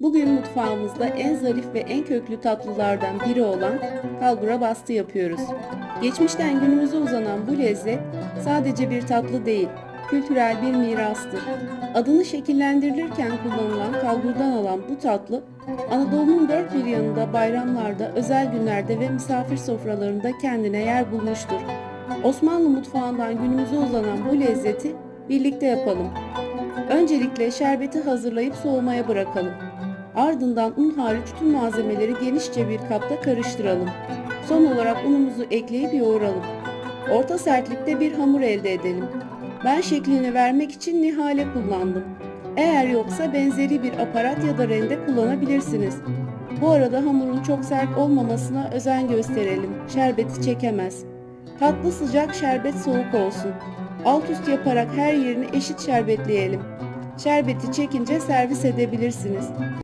Bugün mutfağımızda en zarif ve en köklü tatlılardan biri olan kalbura bastı yapıyoruz. Geçmişten günümüze uzanan bu lezzet sadece bir tatlı değil, kültürel bir mirastır. Adını şekillendirilirken kullanılan kalburdan alan bu tatlı, Anadolu'nun dört bir yanında bayramlarda, özel günlerde ve misafir sofralarında kendine yer bulmuştur. Osmanlı mutfağından günümüze uzanan bu lezzeti birlikte yapalım. Öncelikle şerbeti hazırlayıp soğumaya bırakalım. Ardından un hariç tüm malzemeleri genişçe bir kapta karıştıralım. Son olarak unumuzu ekleyip yoğuralım. Orta sertlikte bir hamur elde edelim. Ben şeklini vermek için nihale kullandım. Eğer yoksa benzeri bir aparat ya da rende kullanabilirsiniz. Bu arada hamurun çok sert olmamasına özen gösterelim. Şerbeti çekemez. Tatlı sıcak şerbet soğuk olsun. Alt üst yaparak her yerini eşit şerbetleyelim. Şerbeti çekince servis edebilirsiniz.